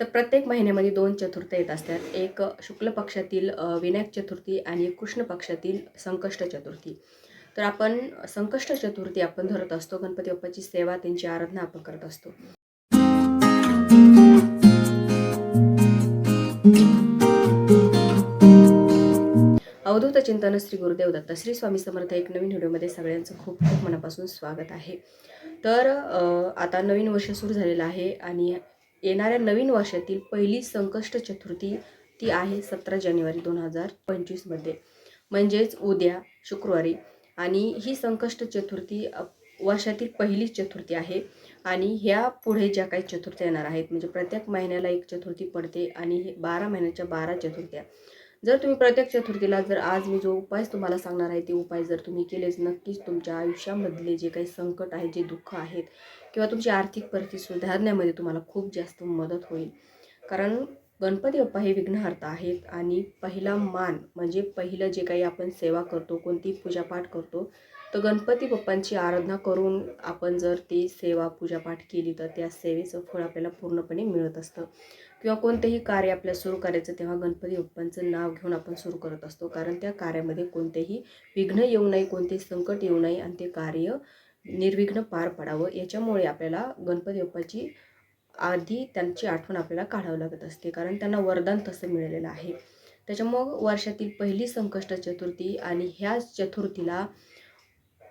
तर प्रत्येक महिन्यामध्ये दोन चतुर्थी येत असतात. एक शुक्ल पक्षातील विनायक चतुर्थी आणि एक कृष्ण पक्षातील संकष्ट चतुर्थी. तर आपण संकष्ट चतुर्थी आपण धरत असतो. गणपती बाप्पाची सेवा त्यांची आराधना आपण करत असतो. अवधूत चिंतन श्री गुरुदेव दत्त श्री स्वामी समर्थ एक नवीन व्हिडिओमध्ये सगळ्यांचं खूप खूप मनापासून स्वागत आहे. तर आता नवीन वर्ष सुरू झालेलं आहे आणि येणाऱ्या नवीन वर्षातील पहिली संकष्ट चतुर्थी ती आहे सतरा जानेवारी दोन हजार पंचवीसमध्ये म्हणजेच उद्या शुक्रवारी. आणि ही संकष्ट चतुर्थी वर्षातील पहिली चतुर्थी आहे. आणि ह्या पुढे ज्या काही चतुर्थ्या येणार आहेत म्हणजे प्रत्येक महिन्याला एक चतुर्थी पडते आणि हे बारा महिन्याच्या बारा चतुर्थ्या. जर तुम्ही प्रत्येक चतुर्थीला जर आज मी जो उपाय तुम्हाला सांगणार आहे ते उपाय जर तुम्ही केलेच नक्कीच तुमच्या आयुष्यामधले जे काही संकट आहे जे दुःख आहेत किंवा तुमची आर्थिक परिस्थिती सुधारण्यामध्ये तुम्हाला खूप जास्त मदत होईल. कारण गणपती बाप्पा हे विघ्नहर्ता आहेत आणि पहिला मान म्हणजे पहिलं जे काही आपण सेवा करतो कोणती पूजापाठ करतो तर गणपती बाप्पांची आराधना करून आपण जर ती सेवा पूजापाठ केली तर त्या सेवेचं फळ आपल्याला पूर्णपणे मिळत असतं. किंवा कोणतेही कार्य आपल्याला सुरू करायचं तेव्हा गणपती बाप्पांचं नाव घेऊन आपण सुरू करत असतो. कारण त्या कार्यामध्ये कोणतेही विघ्न येऊ नये कोणतेही संकट येऊ नये आणि ते कार्य निर्विघ्न पार पडावं. याच्यामुळे आपल्याला गणपती बाप्पाची आधी त्यांची आठवण आपल्याला काढावं लागत असते. कारण त्यांना वरदान तसं मिळालेलं आहे. त्याच्यामुळं वर्षातील पहिली संकष्ट चतुर्थी आणि ह्या चतुर्थीला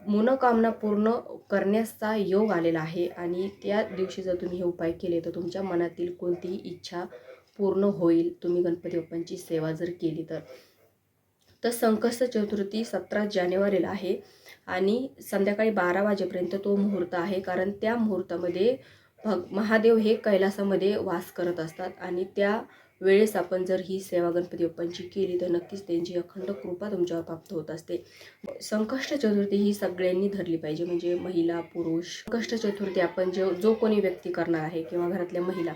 मनोकामना पूर्ण करण्याचा योग आलेला आहे आणि त्या दिवशी जर तुम्ही हे उपाय केले तर तुमच्या मनातील कोणतीही इच्छा पूर्ण होईल. तुम्ही गणपती बाप्पांची सेवा जर केली तर. तर संकष्ट चतुर्थी सतरा जानेवारीला आहे आणि संध्याकाळी बारा वाजेपर्यंत तो मुहूर्त आहे कारण त्या मुहूर्तामध्ये भग महादेव हे कैलासामध्ये वास करत असतात आणि त्या वेळेस आपण जर ही सेवा गणपती बाप्पांची केली तर नक्कीच त्यांची अखंड कृपा तुमच्यावर प्राप्त होत असते. संकष्ट चतुर्थी ही सगळ्यांनी धरली पाहिजे म्हणजे महिला पुरुष. संकष्ट चतुर्थी आपण जे जो कोणी व्यक्ती करणार आहे किंवा घरातल्या महिला.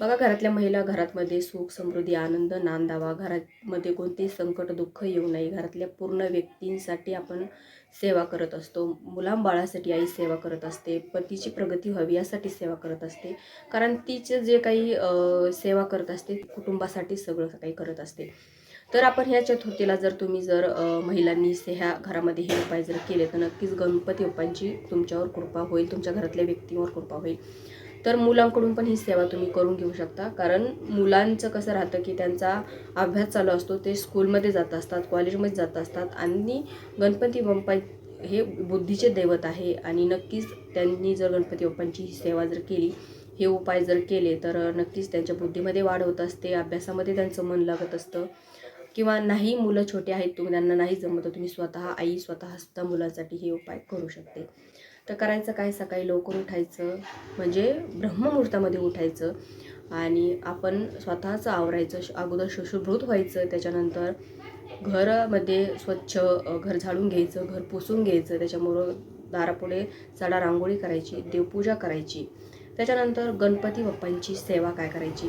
बघा घरातल्या महिला घरातमध्ये सुख समृद्धी आनंद नांदावा. घरामध्ये कोणतेही संकट दुःख येऊ नये. घरातल्या पूर्ण व्यक्तींसाठी आपण सेवा करत असतो. मुलांबाळासाठी आई सेवा करत असते. पतीची प्रगती व्हावी यासाठी सेवा करत असते. कारण तिचे जे काही सेवा करत असते कुटुंबासाठी सगळं काही करत असते. तर आपण ह्या चतुर्थीला जर तुम्ही जर महिलांनी से ह्या घरामध्ये हे उपाय जर केले तर नक्कीच गणपती बाप्पांची तुमच्यावर कृपा होईल तुमच्या घरातल्या व्यक्तींवर कृपा होईल. तर मुलांकडून पण ही सेवा तुम्ही करून घेऊ शकता. कारण मुलांचं कसं राहतं की त्यांचा अभ्यास चालू असतो ते स्कूलमध्ये जात असतात कॉलेजमध्ये जात असतात आणि गणपती बंपा हे बुद्धीचे दैवत आहे आणि नक्कीच त्यांनी जर गणपती बाप्पांची ही सेवा जर केली हे उपाय जर केले तर नक्कीच त्यांच्या बुद्धीमध्ये वाढ होत असते अभ्यासामध्ये त्यांचं मन लागत असतं. किंवा नाही मुलं छोटे आहेत तुम्ही त्यांना नाही जमत तुम्ही स्वतः आई स्वतः सुद्धा मुलांसाठी हे उपाय करू शकते. तर करायचं काय? सकाळी लवकर उठायचं. म्हणजे ब्रह्ममुहूर्तामध्ये उठायचं. आणि आपण स्वतःचं आवरायचं. अगोदर शुश्रुभूत व्हायचं. त्याच्यानंतर घरामध्ये स्वच्छ घर झाडून घ्यायचं. घर पुसून घ्यायचं. त्याच्यामुळं दारापुढे सडा रांगोळी करायची. देवपूजा करायची. त्याच्यानंतर गणपती बाप्पांची सेवा काय करायची?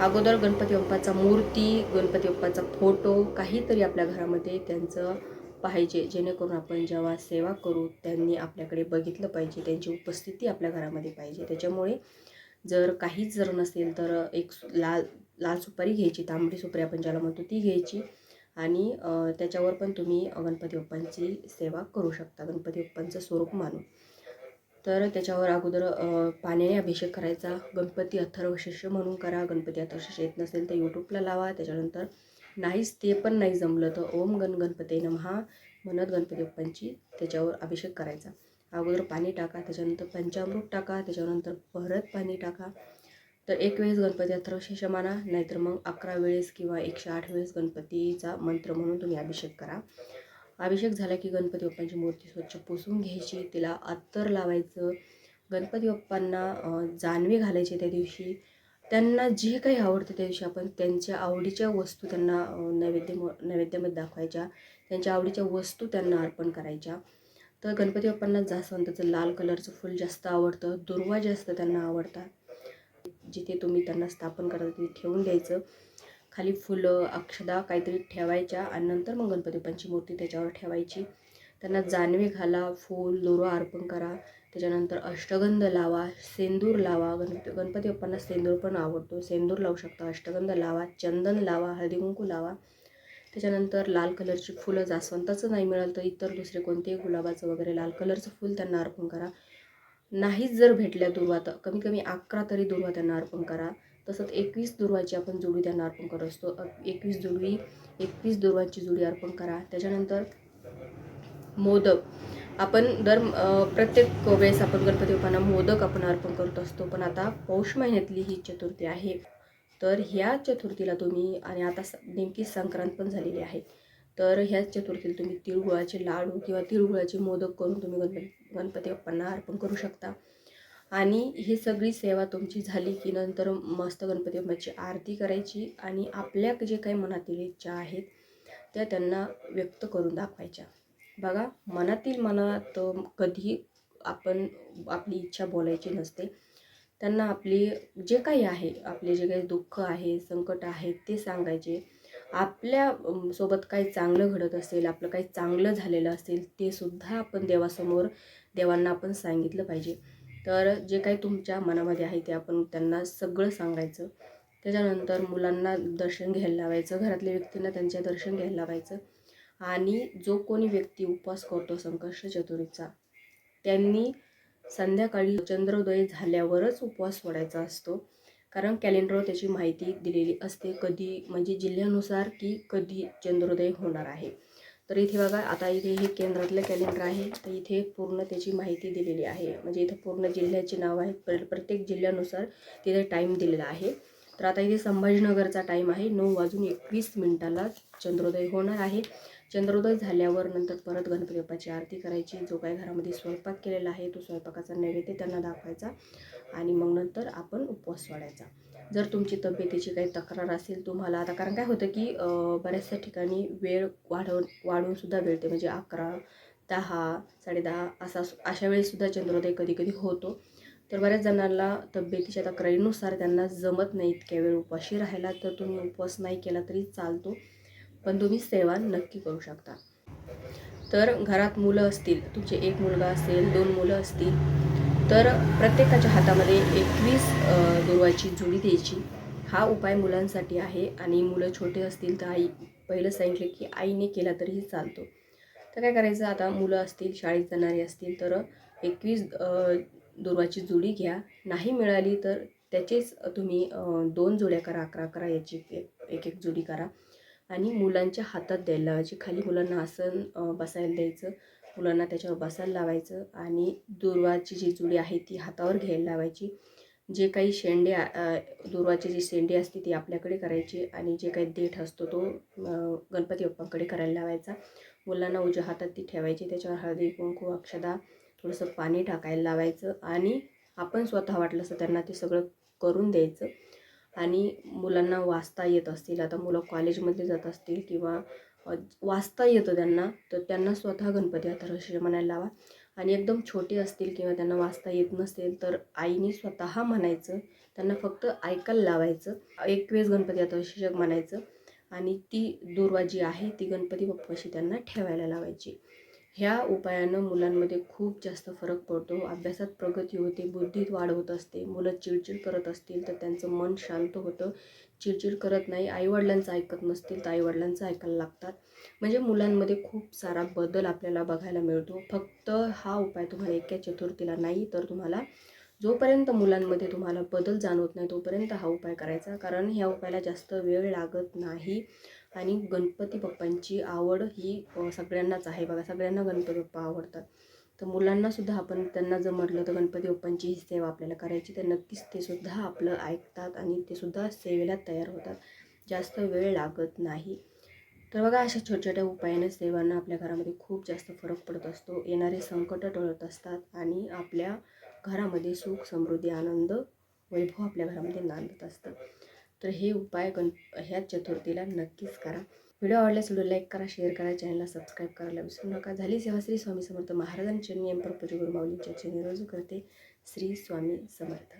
अगोदर गणपती बाप्पाचा मूर्ती गणपती बाप्पाचा फोटो काहीतरी आपल्या घरामध्ये त्यांचं पाहिजे जेणेकरून आपण जेव्हा सेवा करू त्यांनी आपल्याकडे बघितलं पाहिजे त्यांची उपस्थिती आपल्या घरामध्ये पाहिजे. त्याच्यामुळे जर काहीच जर नसेल तर एक सु- लाल लाल सुपारी घ्यायची तांबडी सुपारी आपण ज्याला म्हणतो ती घ्यायची. आणि त्याच्यावर पण तुम्ही गणपती बाप्पांची सेवा करू शकता. गणपती बाप्पांचं स्वरूप मानून. तर त्याच्यावर अगोदर पाण्याने अभिषेक करायचा. गणपती अथर्वशिष्य म्हणून करा. गणपती अथर्वशिष्य येत नसेल तर यूट्यूबला लावा. त्याच्यानंतर नाहीच ते पण नाही जमलं तर ओम गण गणपती नमहा म्हणत गणपती बाप्पांची त्याच्यावर अभिषेक करायचा. अगोदर पाणी टाका त्याच्यानंतर पंचामृत टाका त्याच्यानंतर परत पाणी टाका. तर एक वेळेस गणपती अथर्वशीर्ष माना नाहीतर मग अकरा वेळेस किंवा एकशे आठ वेळेस गणपतीचा मंत्र म्हणून तुम्ही अभिषेक करा. अभिषेक झाला की गणपती बाप्पांची मूर्ती स्वच्छ पुसून घ्यायची तिला अत्तर लावायचं. गणपती बाप्पांना जानवे घालायचे त्या दिवशी. त्यांना जे काही आवडतं त्या दिवशी आपण त्यांच्या आवडीच्या वस्तू त्यांना नैवेद्य नैवेद्यामध्ये दाखवायच्या. त्यांच्या आवडीच्या वस्तू त्यांना अर्पण करायच्या. तर गणपती बाप्पांना जास्वंदाचं लाल कलरचं फूल जास्त आवडतं. दुर्वा जास्त त्यांना आवडतात. जिथे तुम्ही त्यांना स्थापन करता तिथे ठेवून द्यायचं. खाली फुलं अक्षदा काहीतरी ठेवायच्या आणि नंतर मग गणपती बाप्पांची मूर्ती त्याच्यावर ठेवायची. त्यांना जानवे घाला फूल दोरा अर्पण करा. त्याच्यानंतर अष्टगंध लावा सेंदूर लावा. गणप गणपती बाप्पांना सेंदूर पण आवडतो. सेंदूर लावू शकता. अष्टगंध लावा चंदन लावा हळदीकुंकू लावा. त्याच्यानंतर लाल कलरची फुलं जास्वंताचं नाही मिळालं तर इतर दुसरे कोणतेही गुलाबाचं वगैरे लाल कलरचं फुल त्यांना अर्पण करा. नाहीच जर भेटल्या दुर्वा तर कमी कमी अकरा तरी दुर्वा त्यांना अर्पण करा. तसंच एकवीस दुर्वाची आपण जुडी त्यांना अर्पण करत असतो. एकवीस जुडी एकवीस दुर्वांची जुडी अर्पण करा. त्याच्यानंतर मोदक. आपण दर प्रत्येक वेळेस आपण गणपती बाप्पांना मोदक आपण अर्पण करत असतो पण आता पौष महिन्यातली ही चतुर्थी आहे. तर ह्या चतुर्थीला तुम्ही आणि आता स नेमकी संक्रांत पण झालेली आहे तर ह्या चतुर्थीला तुम्ही तिळगुळाचे लाडू किंवा तिळगुळाचे मोदक करून तुम्ही गणपती गणपती बाप्पांना अर्पण करू शकता. आणि ही सगळी सेवा तुमची झाली की नंतर मस्त गणपती बाप्पाची आरती करायची आणि आपल्या जे काही मनातील इच्छा आहेत त्या त्यांना व्यक्त करून दाखवायच्या. बघा मनातील मनात कधी आपण आपली इच्छा बोलायची नसते. त्यांना आपली जे काही आहे आपले जे काही दुःख आहे संकट आहे ते सांगायचे. आपल्यासोबत काही चांगलं घडत असेल आपलं काही चांगलं झालेलं असेल ते सुद्धा आपण देवासमोर देवांना आपण सांगितलं पाहिजे. तर जे काही तुमच्या मनामध्ये आहे ते आपण त्यांना सगळं सांगायचं. त्याच्यानंतर मुलांना दर्शन घ्यायला लावायचं. घरातल्या व्यक्तींना त्यांचे दर्शन घ्यायला लावायचं. आणि जो कोणी व्यक्ती उपवास करतो संकष्ट चतुर्थीचा त्यांनी संध्याकाळी चंद्रोदय झाल्यावरच उपवास सोडायचा असतो. कारण कॅलेंडरवर त्याची माहिती दिलेली असते कधी म्हणजे जिल्ह्यानुसार की कधी चंद्रोदय होणार आहे. तर इथे बघा आता इथे हे केंद्रातलं कॅलेंडर आहे तर इथे पूर्ण त्याची माहिती दिलेली आहे. म्हणजे इथे पूर्ण जिल्ह्याची नाव आहेत प्रत्येक जिल्ह्यानुसार तिथे टाईम दिलेला आहे. तर आता इथे संभाजीनगरचा टाईम आहे नऊ वाजून एकवीस मिनिटाला चंद्रोदय होणार आहे. चंद्रोदय झाल्यावर नंतर परत गणपती बाप्पाची आरती करायची. जो काही घरामध्ये स्वयंपाक केलेला आहे तो स्वयंपाकाचा नैवेद्य त्यांना दाखवायचा आणि मग नंतर आपण उपवास सोडायचा. जर तुमची तब्येतीची काही तक्रार असेल तुम्हाला आता कारण काय होतं की बऱ्याचशा ठिकाणी वेळ वाढवून वाढवूनसुद्धा वेळते म्हणजे अकरा दहा साडेदहा असा अशा वेळेससुद्धा चंद्रोदय कधी कधी होतो. तर बऱ्याच जणांना तब्येतीच्या तक्रारीनुसार त्यांना जमत नाही इतक्या वेळ उपाशी राहायला. तर तुम्ही उपवास नाही केला तरी चालतो. पण तुम्ही सेवा नक्की करू शकता. तर घरात मुलं असतील तुमचे एक मुलगा असेल दोन मुलं असतील तर प्रत्येकाच्या हातामध्ये एकवीस दुर्वाची जुडी द्यायची. हा उपाय मुलांसाठी आहे आणि मुलं छोटे असतील तर आई पहिलं सांगितले की आईने केला तरीही चालतो. तर काय करायचं आता मुलं असतील शाळेत जाणारी असतील तर एकवीस दुर्वाची जुडी घ्या. नाही मिळाली तर त्याचेच तुम्ही दोन जुड्या करा अकरा अकरा याची एक एक जुडी करा. आणि मुलांच्या हातात द्यायला लावायची. खाली मुलांना आसन बसायला द्यायचं. मुलांना त्याच्यावर बसायला लावायचं. आणि दुर्वाची जी जुडी आहे ती हातावर घ्यायला लावायची. जे काही शेंडे दुर्वाची जी शेंडी असते ती आपल्याकडे करायची. आणि जे काही देठ असतो तो गणपती बाप्पांकडे करायला लावायचा. मुलांना उजव्या हातात ती ठेवायची. त्याच्यावर हळदी कुंकू अक्षदा थोडंसं पाणी टाकायला लावायचं. आणि आपण स्वतः वाटलं असं त्यांना ते सगळं करून द्यायचं. आणि मुलांना वाचता येत असतील आता मुलं कॉलेजमध्ये जात असतील किंवा वाचता येतं त्यांना तर त्यांना स्वतः गणपती अथर्वशीर्ष म्हणायला लावा. आणि एकदम छोटे असतील किंवा त्यांना वाचता येत नसेल तर आईने स्वतः म्हणायचं. त्यांना फक्त ऐकायला लावायचं. एक वेळेस गणपती अथर्वशीर्षक म्हणायचं. आणि ती दुर्वा जी आहे ती गणपती बाप्पाशी त्यांना ठेवायला लावायची. ह्या उपायानं मुलांमध्ये खूप जास्त फरक पडतो. अभ्यासात प्रगती होते बुद्धीत वाढ होत असते मुलं चिडचिड करत असतील तर त्यांचं मन शांत होतं. चिडचिड करत नाही आईवडिलांचं ऐकत नसतील तर आईवडिलांचं ऐकायला लागतात. म्हणजे मुलांमध्ये खूप सारा बदल आपल्याला बघायला मिळतो. फक्त हा उपाय तुम्हाला एका चतुर्थीला नाही तर तुम्हाला जोपर्यंत मुलांमध्ये तुम्हाला बदल जाणवत नाही तोपर्यंत हा उपाय करायचा. कारण ह्या उपायाला जास्त वेळ लागत नाही. आणि गणपती बाप्पांची आवड ही सगळ्यांनाच आहे. बघा सगळ्यांना गणपती बाप्पा आवडतात. तर मुलांनासुद्धा आपण त्यांना जर म्हटलं तर गणपती बाप्पांची ही सेवा आपल्याला करायची तर नक्कीच ते सुद्धा आपलं ऐकतात आणि ते सुद्धा सेवेला तयार होतात. जास्त वेळ लागत नाही. तर बघा अशा छोट्या छोट्या उपायाने सेवांना आपल्या घरामध्ये खूप जास्त फरक पडत असतो. येणारे संकट टळत असतात आणि आपल्या घरामध्ये सुख समृद्धी आनंद वैभव आपल्या घरामध्ये नांदत असतं तर हे उपाय गण ह्या चतुर्थीला नक्कीच करा. व्हिडिओ आवडल्यास व्हिडिओ लाईक करा शेअर करा चॅनलला सबस्क्राईब करायला विसरू नका. झाली सेवा श्री स्वामी समर्थ महाराजांच्या नियम प्रपूजी गुरुमाऊलींच्या चरणी रोज करते श्री स्वामी समर्थ.